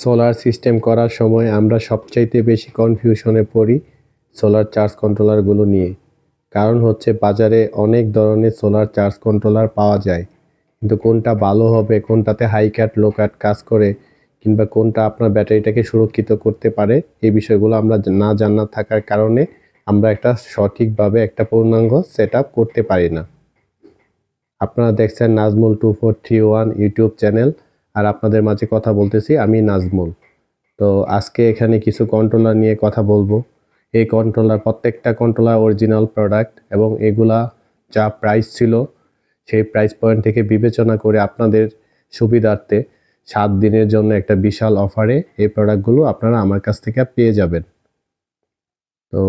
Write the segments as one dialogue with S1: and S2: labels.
S1: Solar system করার সময় আমরা সবচাইতে বেশি কনফিউশনে পড়ি সোলার চার্জ কন্ট্রোলারগুলো নিয়ে। কারণ হচ্ছে বাজারে অনেক ধরনের সোলার চার্জ কন্ট্রোলার পাওয়া যায়। কিন্তু কোনটা ভালো হবে, কোনটাতে হাই ক্যাট লো ক্যাট কাজ করে, কিংবা কোনটা আপনার ব্যাটারিটাকে সুরক্ষিত করতে পারে, এই বিষয়গুলো আমরা না জানা থাকার কারণে আমরা একটা সঠিকভাবে একটা পূর্ণাঙ্গ সেট করতে পারি না। আপনারা দেখছেন Nazmul two four three one YouTube channel. আর আপনাদের মাঝে কথা বলতেছি, আমি নাজমুল। তো আজকে এখানে কিছু কন্ট্রোলার নিয়ে কথা বলব। এই কন্ট্রোলার প্রত্যেকটা কন্ট্রোলার অরিজিনাল প্রোডাক্ট এবং এগুলা যা প্রাইস ছিল, সেই প্রাইস পয়েন্ট থেকে বিবেচনা করে আপনাদের সুবিধার্থে সাত দিনের জন্য একটা বিশাল অফারে এই প্রোডাক্টগুলো আপনারা আমার কাছ থেকে পেয়ে যাবেন। তো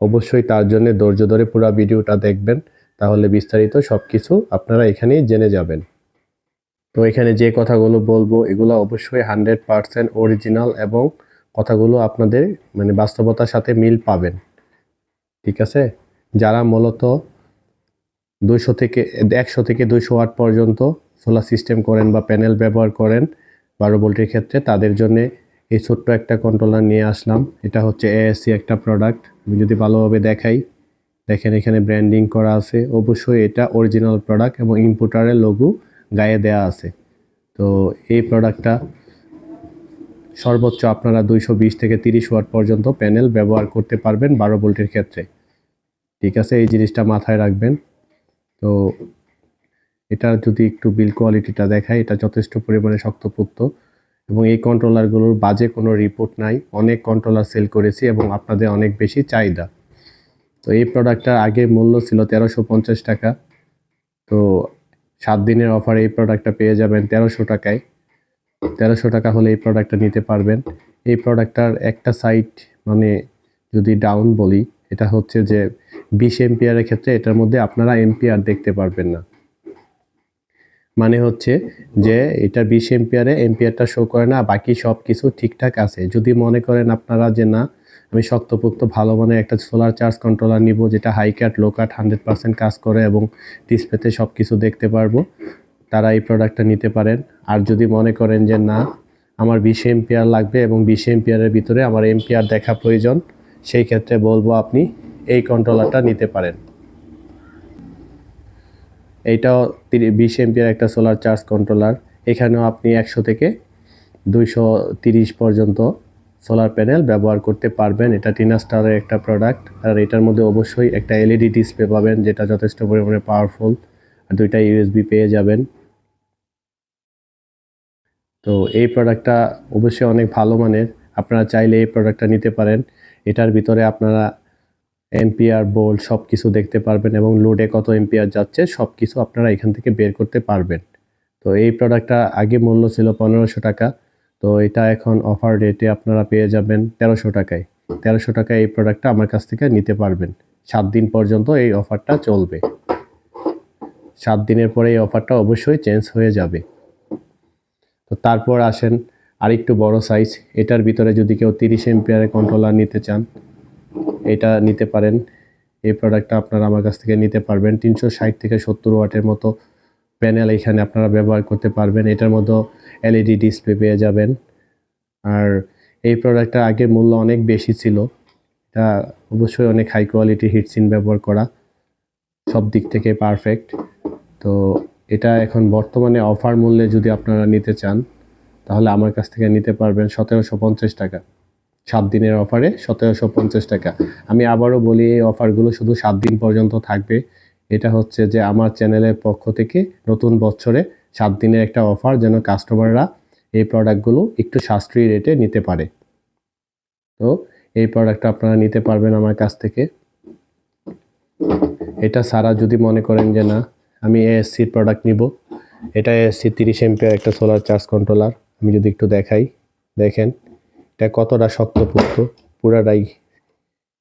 S1: অবশ্যই তার জন্য ধৈর্য ধরে পুরো ভিডিওটা দেখবেন, তাহলে বিস্তারিত সব কিছু আপনারা এখানেই জেনে যাবেন। তো এখানে যে কথাগুলো বলব, এগুলো অবশ্যই হান্ড্রেড পারসেন্ট অরিজিনাল এবং কথাগুলো আপনাদের মানে বাস্তবতার সাথে মিল পাবেন। ঠিক আছে? যারা মূলত দুশো থেকে, একশো থেকে দুশো ওয়াট পর্যন্ত সোলার সিস্টেম করেন বা প্যানেল ব্যবহার করেন বারো ভোল্টের ক্ষেত্রে, তাদের জন্য এই ছোট্ট একটা কন্ট্রোলার নিয়ে আসলাম। এটা হচ্ছে এএসসি একটা প্রোডাক্ট আমি যদি ভালোভাবে দেখাই, দেখেন এখানে ব্র্যান্ডিং করা আছে। অবশ্যই এটা অরিজিনাল প্রোডাক্ট এবং ইম্পোর্টারের লঘু গায়ে দেয়া আছে। তো এই প্রোডাক্টটা সর্বোচ্চ আপনারা দুইশো বিশ থেকে তিরিশ ওয়াট পর্যন্ত প্যানেল ব্যবহার করতে পারবেন বারো ভোল্টের ক্ষেত্রে। ঠিক আছে, এই জিনিসটা মাথায় রাখবেন। তো এটা যদি একটু বিল কোয়ালিটিটা দেখায়, এটা যথেষ্ট পরিমাণে শক্তপোক্ত এবং এই কন্ট্রোলারগুলোর বাজে কোনো রিপোর্ট নাই। অনেক কন্ট্রোলার সেল করেছি এবং আপনাদের অনেক বেশি চাহিদা। তো এই প্রোডাক্টটার আগে মূল্য ছিল তেরোশো পঞ্চাশ টাকা। তো সাত দিনের অফারে এই প্রোডাক্টটা পেয়ে যাবেন তেরোশো টাকায়। তেরোশো টাকা হলে এই প্রোডাক্টটা নিতে পারবেন। এই প্রোডাক্টটার একটা সাইট মানে যদি ডাউন বলি, এটা হচ্ছে যে বিশ এমপিআরের ক্ষেত্রে এটার মধ্যে আপনারা এমপিআর দেখতে পারবেন না। মানে হচ্ছে যে এটা বিশ এমপিআরে এমপিআরটা শো করে না, বাকি সব কিছু ঠিকঠাক আছে। যদি মনে করেন আপনারা যে না আমি শক্তপোক্ত, ভালো মানের একটা সোলার চার্জ কন্ট্রোলার নিব, যেটা high cut low cut hundred percent কাজ করে এবং ডিসপ্লেতে সব কিছু দেখতে পারব। তারা এই প্রোডাক্টটা নিতে পারেন। আর যদি মনে করেন যে না, আমার বিশ এমপিআর লাগবে এবং বিশ এমপিআরের ভিতরে আমার এমপিআর দেখা প্রয়োজন, সেই ক্ষেত্রে বলব আপনি এই কন্ট্রোলারটা নিতে পারেন। এইটাও বিশ এমপিআর একটা সোলার চার্জ কন্ট্রোলার এখানেও আপনি একশো থেকে দুইশো তিরিশ পর্যন্ত সোলার প্যানেল ব্যবহার করতে পারবেন। এটা টিনা স্টারের একটা প্রোডাক্ট আর এটার মধ্যে অবশ্যই একটা এলইডি ডিসপ্লে পাবেন, যেটা যথেষ্ট পরিমাণে পাওয়ারফুল আর দুইটা ইউএসবি পেয়ে যাবেন। তো এই প্রোডাক্টটা অবশ্যই অনেক ভালো মানের। আপনারা চাইলে এই প্রোডাক্টটা নিতে পারেন। এটার ভিতরে আপনারা এমপিআর বোল্ট সব কিছু দেখতে পারবেন এবং লোডে কত এমপিআর যাচ্ছে সব কিছু আপনারা এখান থেকে বের করতে পারবেন। তো এই প্রোডাক্টটা আগে মূল্য ছিল পনেরোশো টাকা। তো এটা এখন অফার রেটে আপনারা পেয়ে যাবেন তেরোশো টাকায়। তেরোশো টাকায় এই প্রোডাক্টটা আমার কাছ থেকে নিতে পারবেন। সাত দিন পর্যন্ত এই অফারটা চলবে। সাত দিনের পরে এই অফারটা অবশ্যই চেঞ্জ হয়ে যাবে। তো তারপর আসেন আরেকটু বড় সাইজ এটার ভিতরে যদি কেউ তিরিশ এমপিআরের কন্ট্রোলার নিতে চান, এটা নিতে পারেন। এই প্রোডাক্টটা আপনারা আমার কাছ থেকে নিতে পারবেন। তিনশো ষাট থেকে সত্তর ওয়াটের মতো প্যানেল এখানে আপনারা ব্যবহার করতে পারবেন। এটার মধ্যে এলইডি ডিসপ্লে পেয়ে যাবেন। আর এই প্রোডাক্টটা আগে মূল্য অনেক বেশি ছিল। এটা অবশ্যই অনেক হাই কোয়ালিটি হিটসিন ব্যবহার করা। সব দিক থেকে পারফেক্ট তো এটা এখন বর্তমানে অফার মূল্যে যদি আপনারা নিতে চান, তাহলে আমার কাছ থেকে নিতে পারবেন সতেরোশো পঞ্চাশ টাকা। সাত দিনের অফারে সতেরোশো পঞ্চাশ টাকা। আমি আবারও বলি, এই অফারগুলো শুধু সাত দিন পর্যন্ত থাকবে। এটা হচ্ছে যে আমার চ্যানেলের পক্ষ থেকে নতুন বছরে সাত দিনের একটা অফার যেন কাস্টমাররা এই প্রোডাক্টগুলো একটু সাশ্রয়ী রেটে নিতে পারে। তো এই প্রোডাক্টটা আপনারা নিতে পারবেন আমার কাছ থেকে। এটা সারা যদি মনে করেন যে না, আমি এএসসির প্রোডাক্ট নিব। এটা এএসসি তিরিশ এমপিয়ার একটা সোলার চার্জ কন্ট্রোলার আমি যদি একটু দেখাই, দেখেন, এটা কতটা শক্তপোক্ত, পুরাটাই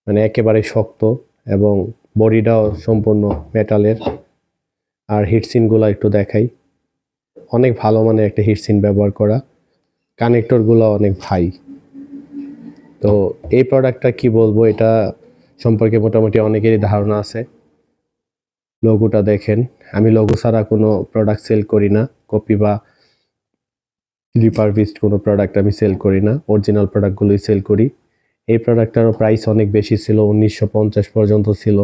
S1: মানে একেবারে শক্ত এবং বডিটাও সম্পূর্ণ মেটালের আর হিটসিনগুলো একটু দেখাই। অনেক ভালো মানের একটা হিটসিন ব্যবহার করা। কানেক্টরগুলো অনেক ভাই তো এই প্রোডাক্টটা কি বলব, এটা সম্পর্কে মোটামুটি অনেকেরই ধারণা আছে। লোগোটা দেখেন। আমি লোগো ছাড়া কোনো প্রোডাক্ট সেল করি না। কপি বা স্লিপার বিস্ট কোনো প্রোডাক্ট আমি সেল করি না। অরিজিনাল প্রোডাক্টগুলোই সেল করি। এই প্রোডাক্টটারও প্রাইস অনেক বেশি ছিল, উনিশশো পঞ্চাশ পর্যন্ত ছিল।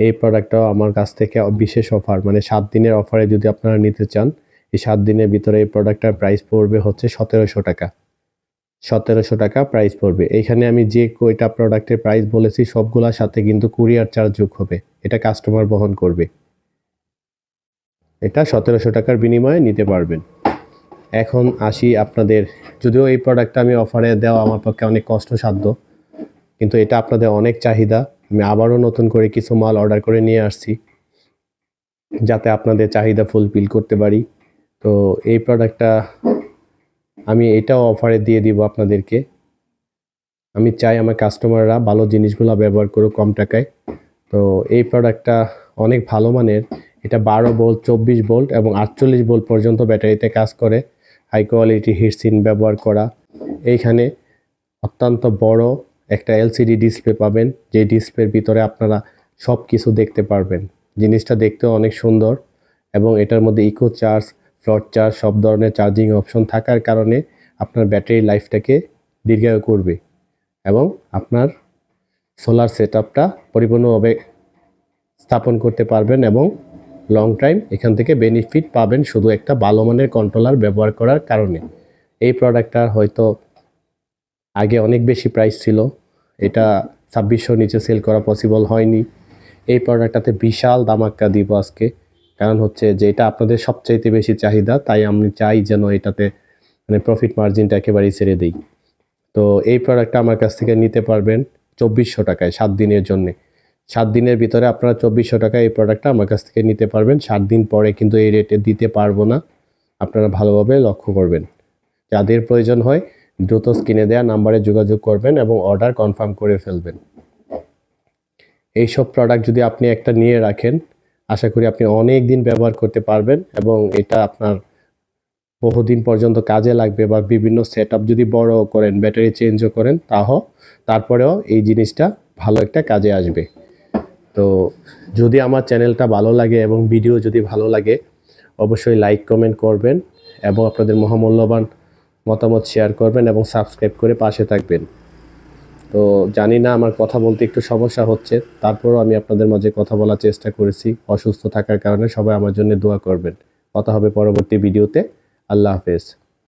S1: এই প্রোডাক্টটাও আমার কাছ থেকে বিশেষ অফার মানে সাত দিনের অফারে যদি আপনারা নিতে চান, এই সাত দিনের ভিতরে এই প্রোডাক্টটার প্রাইস পড়বে হচ্ছে সতেরোশো টাকা। সতেরোশো টাকা প্রাইস পড়বে। এখানে আমি যে কয়টা প্রোডাক্টের প্রাইস বলেছি, সবগুলোর সাথে কিন্তু কুরিয়ার চার্জ যোগ হবে। এটা কাস্টমার বহন করবে। এটা সতেরোশো টাকার বিনিময়ে নিতে পারবেন। এখন আসি আপনাদের, যদিও এই প্রোডাক্টটা আমি অফারে দেওয়া আমার পক্ষে অনেক কষ্টসাধ্য, কিন্তু এটা আপনাদের অনেক চাহিদা। আমি আবারও নতুন করে কিছু মাল অর্ডার করে নিয়ে আসছি, যাতে আপনাদের চাহিদা ফুলফিল করতে পারি। তো এই প্রোডাক্টটা আমি এটাও অফারে দিয়ে দিব আপনাদেরকে। আমি চাই আমার কাস্টমাররা ভালো জিনিসগুলো ব্যবহার করুক কম টাকায়। তো এই প্রোডাক্টটা অনেক ভালো মানের। এটা বারো বোল্ট চব্বিশ বোল্ট এবং আটচল্লিশ বোল্ট পর্যন্ত ব্যাটারিতে কাজ করে। হাই কোয়ালিটি হিটসিন ব্যবহার করা। এইখানে অত্যন্ত বড় একটা এলসিডি ডিসপ্লে পাবেন, যে ডিসপ্লের ভিতরে আপনারা সব কিছু দেখতে পারবেন। জিনিসটা দেখতেও অনেক সুন্দর এবং এটার মধ্যে ইকো চার্জ ফ্লট চার্জ সব ধরনের চার্জিং অপশন থাকার কারণে আপনার ব্যাটারি লাইফটাকে দীর্ঘায়ু করবে এবং আপনার সোলার সেট আপটা পরিপূর্ণভাবে স্থাপন করতে পারবেন এবং লং টাইম এখান থেকে বেনিফিট পাবেন শুধু একটা ভালো মানের কন্ট্রোলার ব্যবহার করার কারণে। এই প্রোডাক্টটার হয়তো আগে অনেক বেশি প্রাইস ছিল। এটা ছাব্বিশশো নিচে সেল করা পসিবল হয়নি। এই প্রোডাক্টটাতে বিশাল দামাক্কা দিব আজকে। কারণ হচ্ছে যে এটা আপনাদের সবচাইতে বেশি চাহিদা, তাই আমি চাই যেন এটাতে মানে প্রফিট মার্জিনটা একেবারেই ছেড়ে দিই। তো এই প্রোডাক্টটা আমার কাছ থেকে নিতে পারবেন চব্বিশশো টাকায় সাত দিনের জন্যে। সাত দিনের ভিতরে আপনারা চব্বিশশো টাকায় এই প্রোডাক্টটা আমার কাছ থেকে নিতে পারবেন। সাত দিন পরে কিন্তু এই রেটে দিতে পারব না। আপনারা ভালোভাবে লক্ষ্য করবেন। যাদের প্রয়োজন হয় দ্রুত স্ক্রিনে দেওয়া নাম্বারে যোগাযোগ করবেন এবং অর্ডার কনফার্ম করে ফেলবেন। এইসব প্রোডাক্ট যদি আপনি একটা নিয়ে রাখেন, আশা করি আপনি অনেক দিন ব্যবহার করতে পারবেন এবং এটা আপনার বহুদিন পর্যন্ত কাজে লাগবে বা বিভিন্ন সেট যদি বড় করেন ব্যাটারি চেঞ্জও করেন তাও তারপরেও এই জিনিসটা ভালো একটা কাজে আসবে। তো যদি আমার চ্যানেলটা ভালো লাগে এবং ভিডিও যদি ভালো লাগে, অবশ্যই লাইক কমেন্ট করবেন এবং আপনাদের মহামূল্যবান মতামত শেয়ার করবেন এবং সাবস্ক্রাইব করে পাশে থাকবেন। তো জানি না আমার কথা বলতে একটু সমস্যা হচ্ছে, তারপরও আমি আপনাদের মাঝে কথা বলার চেষ্টা করেছি, অসুস্থ থাকার কারণে সবাই আমার জন্য দোয়া করবেন। কথা হবে পরবর্তী ভিডিওতে আল্লাহ হাফেজ।